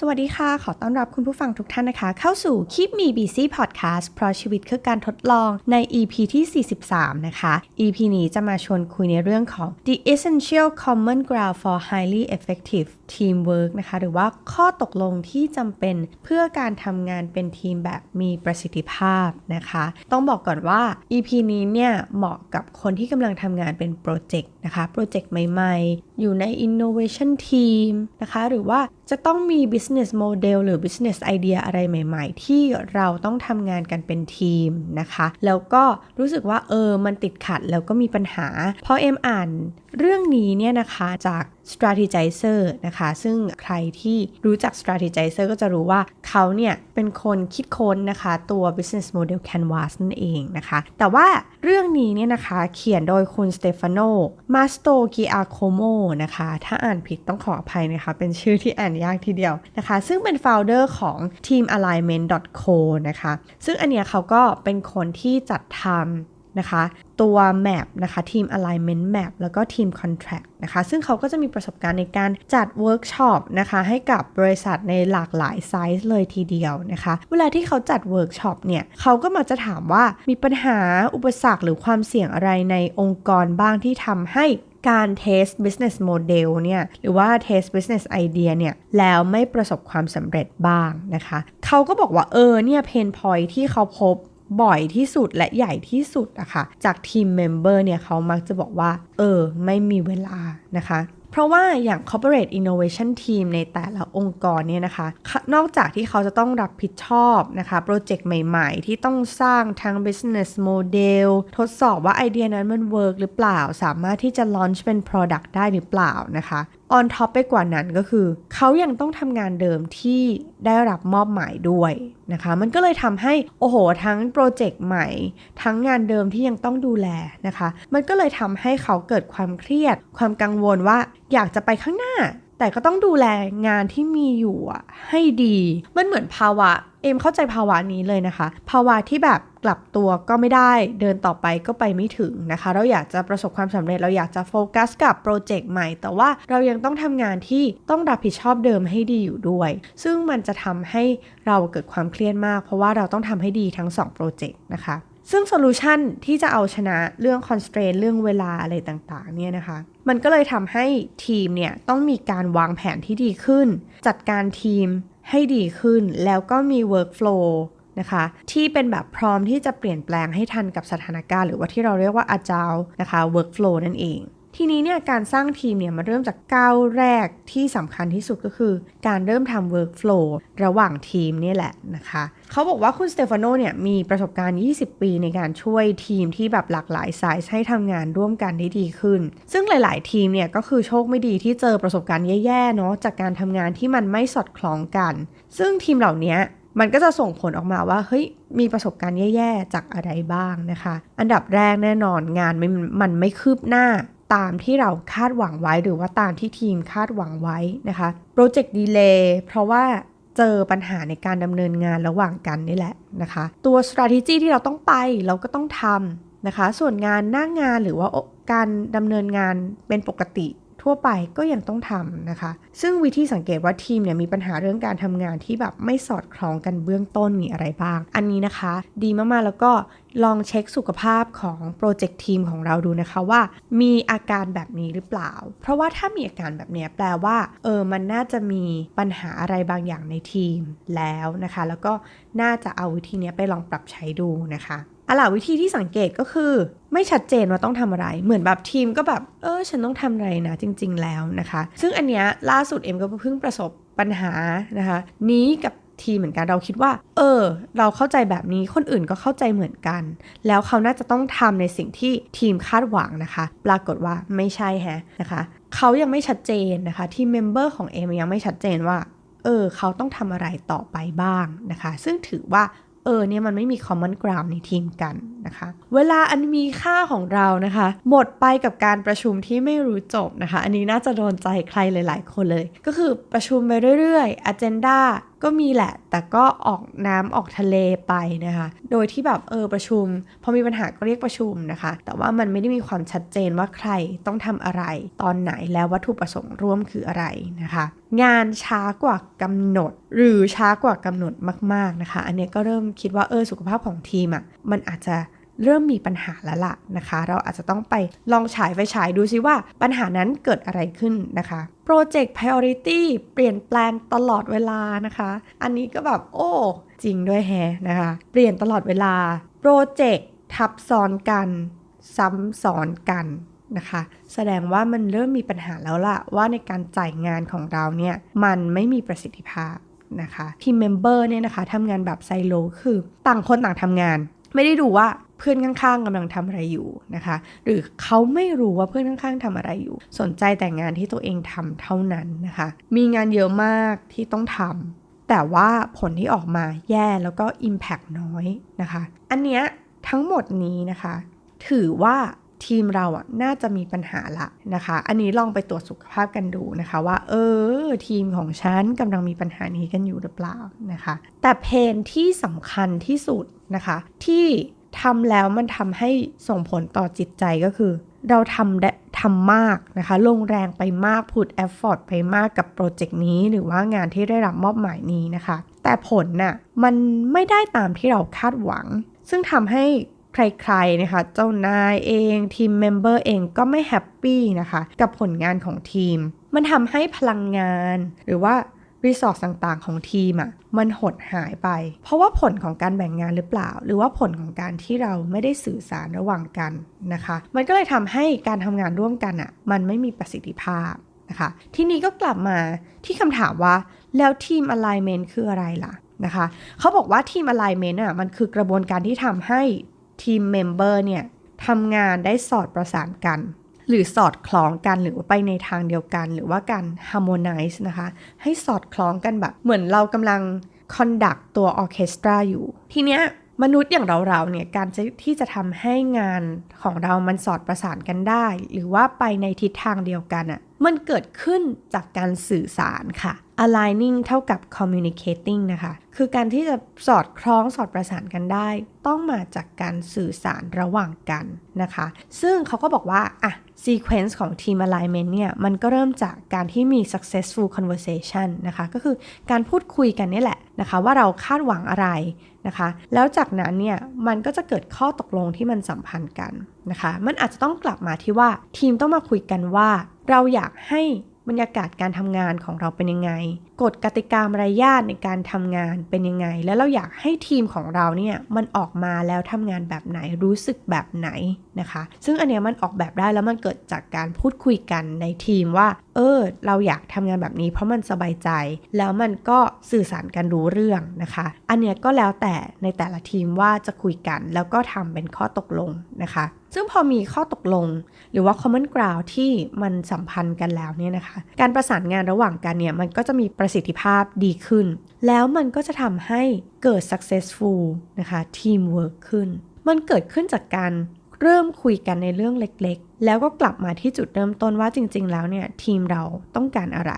สวัสดีค่ะ ขอต้อนรับคุณผู้ฟังทุกท่านนะคะ เข้าสู่ Keep Me Busy Podcast เพราะชีวิตคือการทดลองใน EP ที่ 43 นะคะ EP นี้จะมาชวนคุยในเรื่องของ The Essential Common Ground for Highly Effective Teamwork นะคะ หรือว่าข้อตกลงที่จำเป็นเพื่อการทำงานเป็นทีมแบบมีประสิทธิภาพนะคะ ต้องบอกก่อนว่า EP นี้เนี่ยเหมาะกับคนที่กำลังทำงานเป็นโปรเจกต์นะคะ โปรเจกต์ใหม่ๆ อยู่ใน Innovation Team นะคะ หรือว่าจะต้องมี business model หรือ business idea อะไรใหม่ ๆ ที่เราต้องทำงานกันเป็นทีมนะคะ แล้วก็รู้สึกว่าเออมันติดขัดแล้วก็มีปัญหา พอเอ็มอ่านเรื่องนี้เนี่ยนะคะจาก strategizer นะคะ ซึ่งใครที่รู้จัก strategizer ก็จะรู้ว่าเขาเนี่ยเป็นคนคิดค้นนะคะตัว business model canvas นั่นเองนะคะ แต่ว่าเรื่องนี้เนี่ยนะคะเขียนโดยคุณสเตฟานโนมาสโตกิอาโคโมนะคะ ถ้าอ่านผิดต้องขออภัยนะคะ เป็นชื่อที่อ่านยากทีเดียวนะคะ ซึ่งเป็น founder ของ team alignment co นะคะ ซึ่งอันเนี้ยเขาก็เป็นคนที่จัดทำ นะคะ ตัว map นะคะ team alignment map แล้วก็ team contract นะคะ ซึ่งเขาก็จะมีประสบการณ์ในการจัดเวิร์กช็อปนะคะให้กับบริษัทในหลากหลายไซส์เลยทีเดียวนะคะ เวลาที่เขาจัดเวิร์กช็อปเนี่ยเขาก็มาจะถามว่ามีปัญหาอุปสรรคหรือความเสี่ยงอะไรในองค์กรบ้างที่ทำให้การเทส business model เนี่ยหรือว่าเทส business idea เนี่ยแล้วไม่ประสบความสำเร็จบ้างนะคะ เขาก็บอกว่าเออเนี่ยเพนพอยที่เขาพบ บ่อยที่สุดและใหญ่ที่สุดอะคะ่ะจากทีมเมมเบอร์เนี่ยเขามักจะบอกว่า เออ ไม่มีเวลานะคะเพราะว่าอย่าง corporate innovation team ในแต่ละองค์กรเนี่ยนะคะ นอกจากที่เขาจะต้องรับผิดชอบนะคะโปรเจกต์ใหม่ๆ ที่ต้องสร้างทั้ง business model ทดสอบว่าไอเดียนั้นมัน work หรือเปล่า สามารถที่จะ launch เป็น product ได้หรือเปล่านะคะ on top ไปกว่านั้นก็คือ เขายังต้องทำงานเดิมที่ได้รับมอบหมายด้วยนะคะ มันก็เลยทำให้โอ้โห ทั้งโปรเจกต์ใหม่ ทั้งงานเดิมที่ยังต้องดูแลนะคะ มันก็เลยทำให้เขาเกิดความเครียด ความกังวลว่าอยากจะไปข้างหน้า แต่ก็ต้องดูแลงานที่มีอยู่ให้ดี มันเหมือนภาวะ เอ็มเข้าใจภาวะนี้เลยนะคะ ภาวะที่แบบ กลับตัวก็ไม่ได้ เดินต่อไปก็ไปไม่ถึงนะคะ เราอยากจะประสบความสำเร็จเราอยากจะโฟกัสกับโปรเจกต์ใหม่ แต่ว่าเรายังต้องทำงานที่ต้องรับผิดชอบเดิมให้ดีอยู่ด้วย ซึ่งมันจะทำให้เราเกิดความเครียดมาก เพราะว่าเราต้องทำให้ดีทั้ง2โปรเจกต์นะคะซึ่งโซลูชันที่จะเอาชนะเรื่องคอนสเตรนเรื่องเวลาอะไรต่างๆเนี่ยนะคะ มันก็เลยทำให้ทีมเนี่ยต้องมีการวางแผนที่ดีขึ้น จัดการทีมให้ดีขึ้น แล้วก็มี workflow นะคะ ที่เป็นแบบพร้อมที่จะเปลี่ยนแปลงให้ทันกับสถานการณ์ หรือว่าที่เราเรียกว่า agile นะคะ workflow นั่นเองทีนี้เนี่ยการสร้างทีมเนี่ยมันเริ่มจากก้าวแรกที่สำคัญที่สุดก็คือ การเริ่มทำ workflow ระหว่างทีมนี่แหละนะคะ เขาบอกว่าคุณสเตฟานโนเนี่ยมีประสบการณ์ 20 ปีในการช่วยทีมที่แบบหลากหลายไซส์ให้ทำงานร่วมกันได้ดีขึ้น ซึ่งหลาย ๆ ทีมเนี่ยก็คือโชคไม่ดีที่เจอประสบการณ์แย่ ๆ เนาะจากการทำงานที่มันไม่สอดคล้องกัน ซึ่งทีมเหล่านี้ มันก็จะส่งผลออกมาว่าเฮ้ยมีประสบการณ์แย่ๆจากอะไรบ้างนะคะ อันดับแรกแน่นอนงานมันมันไม่คืบหน้าตามที่เราคาดหวังไว้หรือว่าตามที่ทีมคาดหวังไว้นะคะโปรเจกต์ดีเลย์เพราะว่าเจอปัญหาในการดำเนินงานระหว่างกันนี่แหละนะคะ ตัว strategy ที่เราต้องไปเราก็ต้องทำนะคะ ส่วนงานหน้างงานหรือว่าการดำเนินงานเป็นปกติ ทั่วไปก็ยังต้องทำนะคะ ซึ่งวิธีสังเกตว่าทีมเนี่ยมีปัญหาเรื่องการทำงานที่แบบไม่สอดคล้องกันเบื้องต้นมีอะไรบ้าง อันนี้นะคะ ดีมากๆแล้วก็ลองเช็คสุขภาพของโปรเจกต์ทีมของเราดูนะคะว่า มีอาการแบบนี้หรือเปล่า เพราะว่าถ้ามีอาการแบบนี้แปลว่าเออมันน่าจะมีปัญหาอะไรบางอย่างในทีมแล้วนะคะ แล้วก็น่าจะเอาวิธีนี้ไปลองปรับใช้ดูนะคะ อะล่ะวิธีที่สังเกตก็คือ ไม่ชัดเจนว่าต้องทำอะไร เหมือนแบบทีมก็แบบเออฉันต้องทำอะไรนะจริง ๆ แล้วนะคะ ซึ่งอันเนี้ยล่าสุดเอ็มก็เพิ่งประสบปัญหานะคะ นี้กับทีเหมือนกันเราคิดว่า เออ เราเข้าใจแบบนี้คนอื่นก็เข้าใจเหมือนกัน แล้วเขาน่าจะต้องทำในสิ่งที่ทีมคาดหวังนะคะ ปรากฏว่าไม่ใช่ฮะนะคะเขายังไม่ชัดเจนนะคะ ทีมเมมเบอร์ของเอ็มยังไม่ชัดเจนว่าเออเขาต้องทำอะไรต่อไปบ้างนะคะ ซึ่งถือว่า เออเนี่ยมันไม่มี common ground ในทีมกันนะคะ เวลาอันมีค่าของเรานะคะ หมดไปกับการประชุมที่ไม่รู้จบนะคะ อันนี้น่าจะโดนใจใครหลาย ๆ คนเลย ก็คือประชุมไปเรื่อยๆ agenda ก็มีแหละ แต่ก็ออกน้ำออกทะเลไปนะคะ โดยที่แบบเออประชุม พอมีปัญหาก็เรียกประชุมนะคะ แต่ว่ามันไม่ได้มีความชัดเจนว่าใครต้องทำอะไร ตอนไหนแล้ววัตถุประสงค์ร่วมคืออะไรนะคะ งานช้ากว่ากำหนด หรือช้ากว่ากำหนดมาก ๆนะคะ อันนี้ก็เริ่มคิดว่าเออสุขภาพของทีมอะ่ะมันอาจจะ เริ่มมีปัญหาแล้วล่ะนะคะ เราอาจจะต้องไปลองฉายไฟฉายดูซิว่าปัญหานั้นเกิดอะไรขึ้นนะคะ Project Priority เปลี่ยนแปลงตลอดเวลานะคะ อันนี้ก็แบบโอ้ จริงด้วยแฮนะคะ เปลี่ยนตลอดเวลาโปรเจกต์ทับซ้อนกันซ้ำซ้อนกันนะคะ แสดงว่ามันเริ่มมีปัญหาแล้วล่ะ ว่าในการจ่ายงานของเราเนี่ย มันไม่มีประสิทธิภาพนะคะทีมเมมเบอร์เนี่ยนะคะทำงานแบบไซโลคือต่างคนต่างทำงาน ไม่ได้ดูว่า เพื่อนข้างๆกำลังทำอะไรอยู่นะคะ หรือเขาไม่รู้ว่าเพื่อนข้างๆทำอะไรอยู่ สนใจแต่งานที่ตัวเองทำเท่านั้นนะคะ มีงานเยอะมากที่ต้องทำแต่ว่าผลที่ออกมาแย่แล้วก็ Impact น้อยนะคะ อันเนี้ยทั้งหมดนี้นะคะ ถือว่าทีมเราอะน่าจะมีปัญหาละนะคะ อันนี้ลองไปตรวจสุขภาพกันดูนะคะว่า เออ ทีมของฉันกำลังมีปัญหานี้กันอยู่หรือเปล่านะคะ แต่เพนที่สำคัญที่สุดนะคะ ที่ ทำแล้วมันทำให้ส่งผลต่อจิตใจก็คือ เราทำได้ทำมากนะคะ ลงแรงไปมากพูดแอฟฟอร์ตไปมากกับโปรเจกต์นี้หรือว่างานที่ได้รับมอบหมายนี้นะคะ แต่ผลน่ะมันไม่ได้ตามที่เราคาดหวัง ซึ่งทำให้ใครๆนะคะ เจ้านายเองทีมเมมเบอร์เองก็ไม่แฮปปี้นะคะ กับผลงานของทีม มันทำให้พลังงาน หรือว่า รีสอร์ทต่างๆ ของทีมอะ่ะมันหดหายไป เพราะว่าผลของการแบ่งงานหรือเปล่า หรือว่าผลของการที่เราไม่ได้สื่อสารระหว่างกันนะคะ มันก็เลยทำให้การทำงานร่วมกันอะ่ะมันไม่มีประสิทธิภาพนะคะทีนี้ก็กลับมาที่คำถามว่าแล้วทีม alignment คืออะไรล่ะนะคะเขาบอกว่าทีม alignment อะมันคือกระบวนการที่ทำให้ทีมเมมเบอร์เนี่ยทำงานได้สอดประสานกัน หรือสอดคล้องกันหรือว่าไปในทางเดียวกัน หรือว่าการ harmonize นะคะ ให้สอดคล้องกันแบบ เหมือนเรากำลัง conduct ตัวออเคสตราอยู่ ทีเนี้ยมนุษย์อย่างเราๆเนี่ยการที่จะทำให้งานของเรามันสอดประสานกันได้ หรือว่าไปในทิศทางเดียวกันอะ่ะมันเกิดขึ้นจากการสื่อสารค่ะ aligning เท่ากับ communicating นะคะ คือการที่จะสอดคล้องสอดประสานกันได้ ต้องมาจากการสื่อสารระหว่างกันนะคะ ซึ่งเขาก็บอกว่าอะ sequence ของ team alignment เนี่ย มันก็เริ่มจากการที่มี successful conversation นะคะ ก็คือการพูดคุยกันนี่แหละนะคะ ว่าเราคาดหวังอะไรนะคะ แล้วจากนั้นเนี่ย มันก็จะเกิดข้อตกลงที่มันสัมพันธ์กันนะคะ มันอาจจะต้องกลับมาที่ว่าทีมต้องมาคุยกันว่า เราอยากให้ บรรยากาศการทำงานของเราเป็นยังไง กฎกติกามารยาทในการทำงานเป็นยังไง แล้วเราอยากให้ทีมของเราเนี่ยมันออกมาแล้วทำงานแบบไหนรู้สึกแบบไหนนะคะ ซึ่งอันเนี้ยมันออกแบบได้แล้วมันเกิดจากการพูดคุยกันในทีมว่า เออ เราอยากทำงานแบบนี้ เพราะมันสบายใจ แล้วมันก็สื่อสารกันรู้เรื่องนะคะ อันเนี้ยก็แล้วแต่ในแต่ละทีมว่าจะคุยกัน แล้วก็ทำเป็นข้อตกลงนะคะ ซึ่งพอมีข้อตกลง หรือว่า common ground ที่มันสัมพันธ์กันแล้วเนี่ยนะคะ การประสานงานระหว่างกันเนี่ย มันก็จะมีประสิทธิภาพดีขึ้น แล้วมันก็จะทำให้เกิด successful นะคะ teamwork ขึ้น มันเกิดขึ้นจากการเริ่มคุยกันในเรื่องเล็กๆ แล้วก็กลับมาที่จุดเริ่มต้นว่าจริง ๆ แล้วเนี่ยทีมเราต้องการอะไร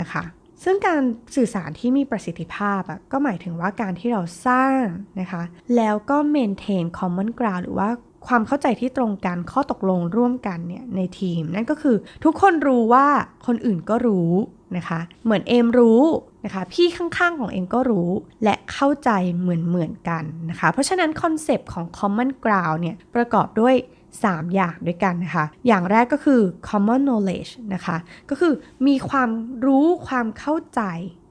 นะคะ ซึ่งการสื่อสารที่มีประสิทธิภาพอะก็หมายถึงว่าการที่เราสร้างนะคะ แล้วก็ maintain common ground หรือว่า ความเข้าใจที่ตรงกันข้อตกลงร่วมกันเนี่ยในทีม นั่นก็คือทุกคนรู้ว่าคนอื่นก็รู้นะคะ เหมือนเอมรู้นะคะพี่ข้างๆของเอมก็รู้และเข้าใจเหมือนๆกันนะคะ เพราะฉะนั้นคอนเซปต์ของ common ground เนี่ยประกอบด้วย 3 อย่างด้วยกันนะคะ อย่างแรกก็คือ common knowledge นะคะ ก็คือมีความรู้ความเข้าใจ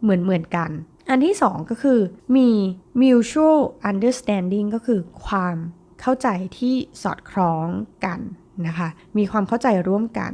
เหมือนๆกัน อันที่ 2 ก็คือมี mutual understanding ก็คือความ เข้าใจที่สอดคล้องกันนะคะ มีความเข้าใจร่วมกัน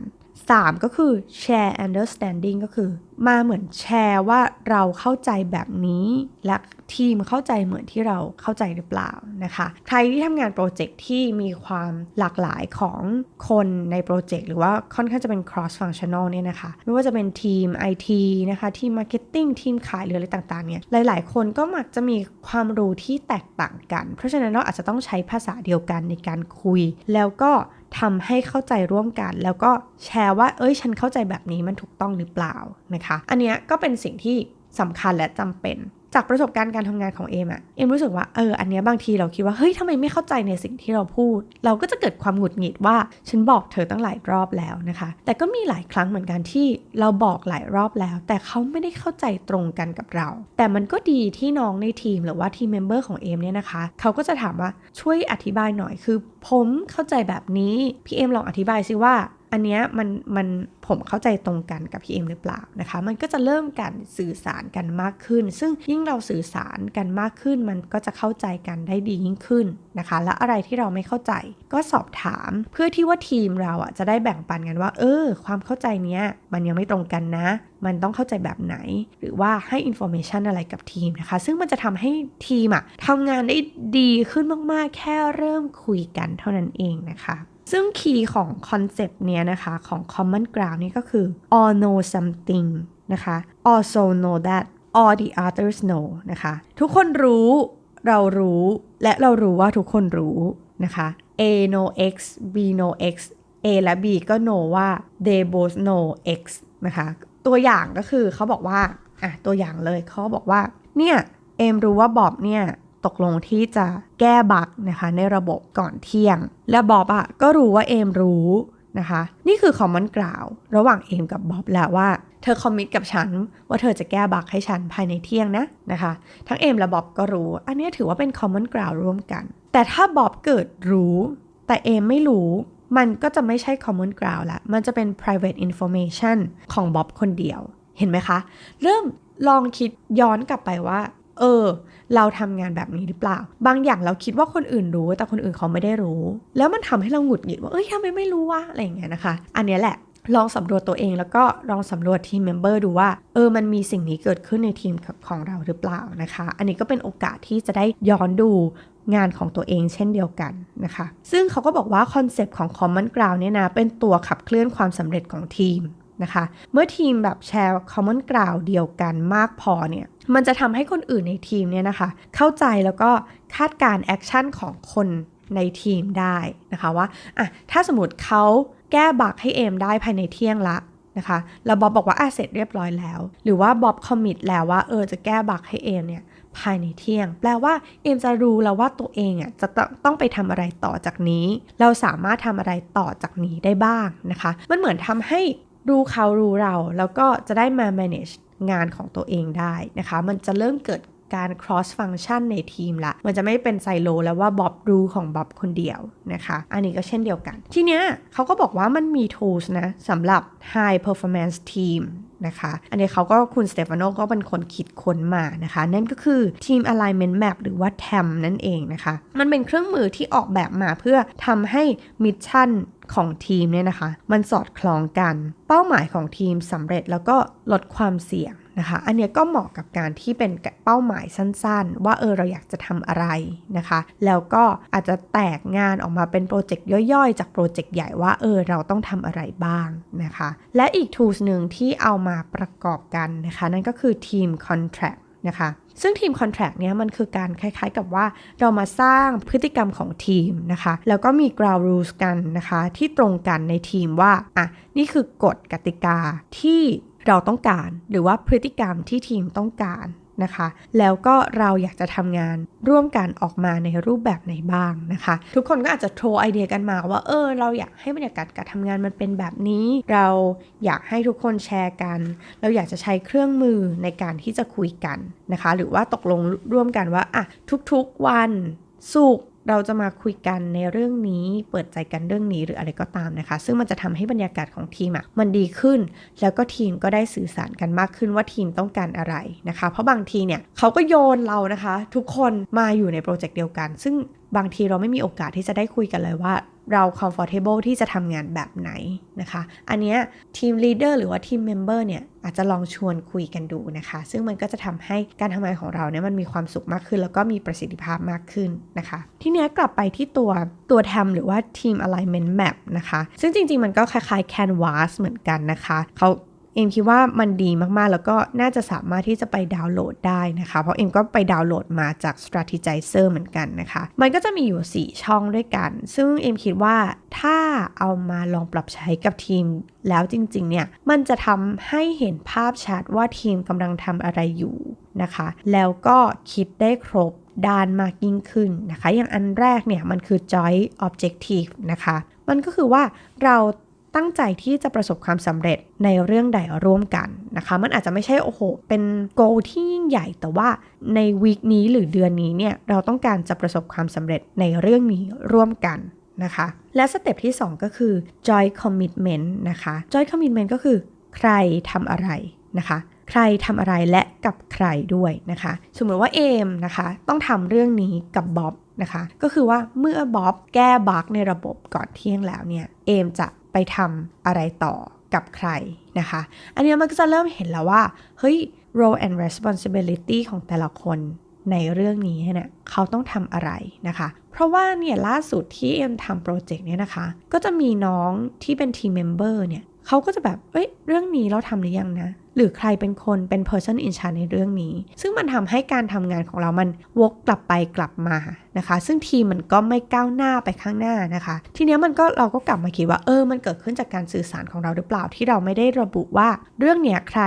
3 ก็คือ share understanding ก็คือ มาเหมือนแชร์ว่าเราเข้าใจแบบนี้ และทีมเข้าใจเหมือนที่เราเข้าใจหรือเปล่านะคะ ใครที่ทำงานโปรเจกต์ที่มีความหลากหลายของคนในโปรเจกต์หรือว่าค่อนข้างจะเป็น cross functional เนี่ยนะคะ ไม่ว่าจะเป็นทีม IT นะคะทีม marketing ทีมขายหรืออะไรต่างๆเนี่ยหลาย ๆ คนก็มักจะมีความรู้ที่แตกต่างกัน เพราะฉะนั้นเราอาจจะต้องใช้ภาษาเดียวกันในการคุย แล้วก็ ทำให้เข้าใจร่วมกัน แล้วก็แชร์ว่า เอ้ย ฉันเข้าใจแบบนี้มันถูกต้องหรือเปล่านะคะ อันนี้ก็เป็นสิ่งที่สำคัญและจำเป็น จากประสบการณ์การทำงานของเอมอะเอมรู้สึกว่าเอออันเนี้ยบางทีเราคิดว่าเฮ้ยทำไมไม่เข้าใจในสิ่งที่เราพูด เราก็จะเกิดความหงุดหงิดว่าฉันบอกเธอตั้งหลายรอบแล้วนะคะ แต่ก็มีหลายครั้งเหมือนกันที่เราบอกหลายรอบแล้ว แต่เขาไม่ได้เข้าใจตรงกันกับเรา แต่มันก็ดีที่น้องในทีมหรือว่าทีมเมมเบอร์ของเอมเนี่ยนะคะเขาก็จะถามว่าช่วยอธิบายหน่อยคือ ผมเข้าใจแบบนี้พี่เอมลองอธิบายซิว่า อันเนี้ยมันมันผมเข้าใจตรงกันกับพี่เอ็มหรือเปล่านะคะ มันก็จะเริ่มการสื่อสารกันมากขึ้น ซึ่งยิ่งเราสื่อสารกันมากขึ้น มันก็จะเข้าใจกันได้ดียิ่งขึ้นนะคะ และอะไรที่เราไม่เข้าใจ ก็สอบถามเพื่อที่ว่าทีมเราอะจะได้แบ่งปันกันว่า เออ ความเข้าใจเนี้ยมันยังไม่ตรงกันนะ มันต้องเข้าใจแบบไหน หรือว่าให้อินโฟเมชันอะไรกับทีมนะคะ ซึ่งมันจะทำให้ทีมอะทำงานได้ดีขึ้นมากๆ แค่เริ่มคุยกันเท่านั้นเองนะคะ ซึ่งคีย์ของคอนเซปต์เนี้ยนะคะ ของ common ground นี่ก็คือ all know something นะคะ also know that all the others know นะคะ ทุกคนรู้เรารู้และเรารู้ว่าทุกคนรู้นะคะ A know X B know X A และ B ก็ know ว่า they both know X นะคะ ตัวอย่างก็คือเขาบอกว่า อะ ตัวอย่างเลยเขาบอกว่า เนี่ย เอมรู้ว่าบอบเนี่ย ตกลงที่จะแก้บั๊กนะคะในระบบก่อนเที่ยง และบอบอะก็รู้ว่าเอมรู้นะคะ นี่คือคอมมอนกล่าวระหว่างเอมกับบอบแล้วว่าเธอคอมมิตกับฉันว่าเธอจะแก้บั๊กให้ฉันภายในเที่ยงนะนะคะ ทั้งเอมและบอบก็รู้ อันนี้ถือว่าเป็นคอมมอนกล่าวร่วมกัน แต่ถ้าบอบเกิดรู้ แต่เอมไม่รู้มันก็จะไม่ใช่ common ground ละ มันจะเป็น private information ของบ๊อบคนเดียว เห็นไหมคะ เริ่มลองคิดย้อนกลับไปว่า เออ เราทำงานแบบนี้หรือเปล่า บางอย่างเราคิดว่าคนอื่นรู้ แต่คนอื่นเขาไม่ได้รู้ แล้วมันทำให้เราหงุดหงิดว่าเอ้ยทำไมไม่รู้วะอะไรอย่างเงี้ยนะคะ อันนี้แหละลองสำรวจตัวเองแล้วก็ลองสำรวจทีมเมมเบอร์ดูว่า เออมันมีสิ่งนี้เกิดขึ้นในทีมของเราหรือเปล่านะคะ อันนี้ก็เป็นโอกาสที่จะได้ย้อนดูงานของตัวเองเช่นเดียวกันนะคะ ซึ่งเขาก็บอกว่าคอนเซปต์ของ Common Ground เนี่ยนะเป็นตัวขับเคลื่อนความสำเร็จของทีม นะคะ เมื่อทีมแบบแชร์ Common Ground เดียวกันมากพอเนี่ยมันจะทำให้คนอื่นในทีมเนี่ยนะคะ เข้าใจแล้วก็คาดการแอคชั่นของคนในทีมได้นะคะว่าอะถ้าสมมติเขาแก้บักให้เอมได้ภายในเที่ยงละนะคะแล้วบ๊อบบอกว่าอะเสร็จเรียบร้อยแล้ว หรือว่าบ๊อบคอมมิตแล้วว่าเออจะแก้บักให้เอมเนี่ยภายในเที่ยง แปลว่าเอมจะรู้แล้วว่าตัวเองอะจะต้องไปทำอะไรต่อจากนี้ เราสามารถทำอะไรต่อจากนี้ได้บ้างนะคะ มันเหมือนทำให้ รู้เขารู้เรา แล้วก็จะได้มา manage งานของตัวเองได้นะคะ มันจะเริ่มเกิด การ cross function ในทีมละ มันจะไม่เป็นไซโลแล้วว่าบ๊อบรู้ของบ๊อบคนเดียวนะคะ อันนี้ก็เช่นเดียวกัน ทีเนี้ยเขาก็บอกว่ามันมี tools นะสำหรับ high performance team นะคะ อันนี้เขาก็คุณสเตฟานโนก็เป็นคนคิดค้นมานะคะ นั่นก็คือ Team Alignment Map หรือว่า TAM นั่นเองนะคะ มันเป็นเครื่องมือที่ออกแบบมาเพื่อทำให้มิชชั่นของทีมเนี่ยนะคะ มันสอดคล้องกัน เป้าหมายของทีมสำเร็จแล้วก็ลดความเสี่ยง นะคะ อันนี้ก็เหมาะกับการที่เป็นเป้าหมายสั้นๆ ว่าเออเราอยากจะทำอะไรนะคะ แล้วก็อาจจะแตกงานออกมาเป็นโปรเจกต์ย่อยๆ จากโปรเจกต์ใหญ่ว่าเออเราต้องทำอะไรบ้างนะคะ และอีก tools หนึ่งที่เอามาประกอบกันนะคะ นั่นก็คือ Team Contract นะคะซึ่งทีมคอนแท c t เนี้ยมันคือการคล้ายๆกับว่าเรามาสร้างพฤติกรรมของทีมนะคะ แล้วก็มี ground rules กันนะคะ ที่ตรงกันในทีมว่า อะ นี่คือกฎกติกาที่ เราต้องการ หรือว่าพฤติกรรมที่ทีมต้องการนะคะ แล้วก็เราอยากจะทำงานร่วมกันออกมาในรูปแบบไหนบ้างนะคะ ทุกคนก็อาจจะโทรไอเดียกันมาว่า เออ เราอยากให้บรรยากาศการทำงานมันเป็นแบบนี้ เราอยากให้ทุกคนแชร์กัน เราอยากจะใช้เครื่องมือในการที่จะคุยกันนะคะ หรือว่าตกลงร่วมกันว่าอะทุกๆวันสุกร์ เราจะมาคุยกันในเรื่องนี้เปิดใจกันเรื่องนี้หรืออะไรก็ตามนะคะ ซึ่งมันจะทำให้บรรยากาศของทีมอะ่ะมันดีขึ้น แล้วก็ทีมก็ได้สื่อสารกันมากขึ้นว่าทีมต้องการอะไรนะคะ เพราะบางทีเนี่ยเขาก็โยนเรานะคะ ทุกคนมาอยู่ในโปรเจกต์เดียวกัน ซึ่งบางทีเราไม่มีโอกาสที่จะได้คุยกันเลยว่า เรา comfortable ที่จะทำงานแบบไหนนะคะ อันเนี้ยทีม leader หรือว่าทีม member เนี่ยอาจจะลองชวนคุยกันดูนะคะ ซึ่งมันก็จะทำให้การทำงานของเราเนี่ยมันมีความสุขมากขึ้น แล้วก็มีประสิทธิภาพมากขึ้นนะคะ ทีเนี้ยกลับไปที่ตัวตัวทำหรือว่า team alignment map นะคะ ซึ่งจริง ๆ มันก็คล้ายๆ canvas เหมือนกันนะคะเขา เอ็มคิดว่ามันดีมากๆ แล้วก็น่าจะสามารถที่จะไปดาวน์โหลดได้นะคะ เพราะเอ็มก็ไปดาวน์โหลดมาจาก Strategizer เหมือนกันนะคะ มันก็จะมีอยู่ 4 ช่องด้วยกัน ซึ่งเอ็มคิดว่าถ้าเอามาลองปรับใช้กับทีมแล้วจริงๆ เนี่ย มันจะทำให้เห็นภาพชัดว่าทีมกำลังทำอะไรอยู่นะคะ แล้วก็คิดได้ครบด้านมากยิ่งขึ้นนะคะ อย่างอันแรกเนี่ยมันคือ joint objective นะคะ มันก็คือว่าเรา ตั้งใจที่จะประสบความสำเร็จในเรื่องใดร่วมกันนะคะ มันอาจจะไม่ใช่โอ้โห เป็น goal ที่ยิ่งใหญ่แต่ว่าในวีคนี้หรือเดือนนี้เนี่ยเราต้องการจะประสบความสำเร็จในเรื่องนี้ร่วมกันนะคะ และสเต็ปที่ 2 ก็คือ joy commitment นะคะ joy commitment ก็คือ ใครทำอะไรนะคะ ใครทำอะไรและกับใครด้วยนะคะ สมมติว่าเอมนะคะ ต้องทำเรื่องนี้กับบ๊อบนะคะ ก็คือว่าเมื่อบ๊อบแก้บั๊กในระบบก่อนเที่ยงแล้วเนี่ย เอมจะ ไปทำอะไรต่อกับใครนะคะ อันนี้มันก็จะเริ่มเห็นแล้วว่า เฮ้ย role and responsibility ของแต่ละคนในเรื่องนี้เนี่ยเขาต้องทำอะไรนะคะ เพราะว่าเนี่ยล่าสุดที่เอ็มทำโปรเจกต์เนี่ยนะคะ ก็จะมีน้องที่เป็นทีมเมมเบอร์เนี่ยเขาก็จะแบบ เอ้ย เรื่องนี้เราทำหรือยังนะ หรือใครเป็นคนเป็น person in charge ในเรื่องนี้ ซึ่งมันทำให้การทำงานของเรามันวกกลับไปกลับมานะคะ ซึ่งทีมมันก็ไม่ก้าวหน้าไปข้างหน้านะคะ ทีนี้มันก็เราก็กลับมาคิดว่าเออมันเกิดขึ้นจากการสื่อสารของเราหรือเปล่าที่เราไม่ได้ระบุว่าเรื่องเนี้ยใคร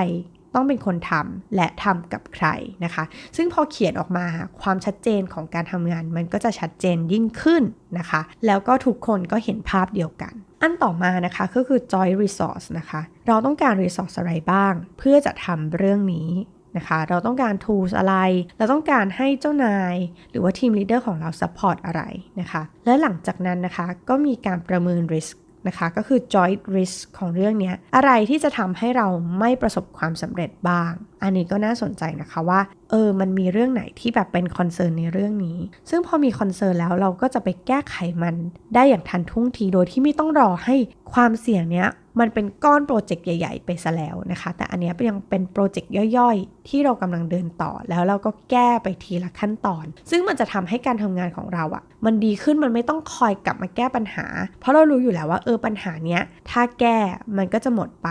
ต้องเป็นคนทำและทำกับใครนะคะ ซึ่งพอเขียนออกมาความชัดเจนของการทำงานมันก็จะชัดเจนยิ่งขึ้นนะคะ แล้วก็ทุกคนก็เห็นภาพเดียวกัน อันต่อมานะคะก็คือ joy resource นะคะ เราต้องการ resource อะไรบ้าง เพื่อจะทำเรื่องนี้นะคะ เราต้องการ tools อะไร เราต้องการให้เจ้านาย หรือว่าทีม leader ของเรา support อะไรนะคะ และหลังจากนั้นนะคะก็มีการประเมิน risk นะคะก็คือ joint risk ของเรื่องนี้อะไรที่จะทำให้เราไม่ประสบความสำเร็จบ้าง อันนี้ก็น่าสนใจนะคะว่าเออ มันมีเรื่องไหนที่แบบเป็นคอนเซิร์นในเรื่องนี้ ซึ่งพอมีคอนเซิร์นแล้วเราก็จะไปแก้ไขมันได้อย่างทันท่วงที โดยที่ไม่ต้องรอให้ความเสี่ยงเนี้ยมันเป็นก้อนโปรเจกต์ใหญ่ ๆ ไปซะแล้วนะคะ แต่อันนี้ยังเป็นโปรเจกต์ย่อยๆ ที่เรากำลังเดินต่อ แล้วเราก็แก้ไปทีละขั้นตอน ซึ่งมันจะทำให้การทำงานของเราอะ่ะ มันดีขึ้นมันไม่ต้องคอยกลับมาแก้ปัญหา เพราะเรารู้อยู่แล้วว่าเออปัญหาเนี้ยถ้าแก้มันก็จะหมดไป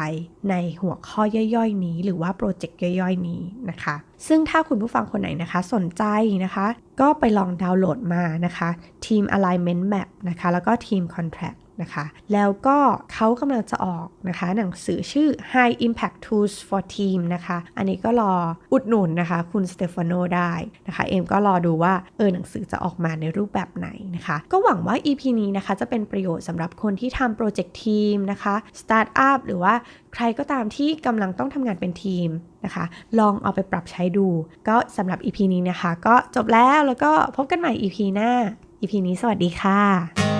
ในหัวข้อย่อยๆ นี้ หรือว่าโปรเจกต์ย่อยๆ นี้นะคะซึ่งถ้าคุณผู้ฟังคนไหนนะคะสนใจนะคะ ก็ไปลองดาวน์โหลดมานะคะ Team Alignment Map นะคะแล้วก็ Team Contract นะคะแล้วก็เขากำลังจะออกนะคะหนังสือชื่อ High Impact Tools for Team นะคะ อันนี้ก็รออุดหนุนนะคะ คุณสเตฟานโนได้นะคะ เอมก็รอดูว่าเออหนังสือจะออกมาในรูปแบบไหนนะคะ ก็หวังว่า EP นี้นะคะจะเป็นประโยชน์สำหรับคนที่ทำโปรเจกต์ทีมนะคะสตาร์ทอัพหรือว่าใครก็ตามที่กำลังต้องทำงานเป็นทีม นะคะ ลองเอาไปปรับใช้ดู ก็สำหรับ EP นี้นะคะ ก็จบแล้วแล้วก็พบกันใหม่ EP หน้า EP นี้สวัสดีค่ะ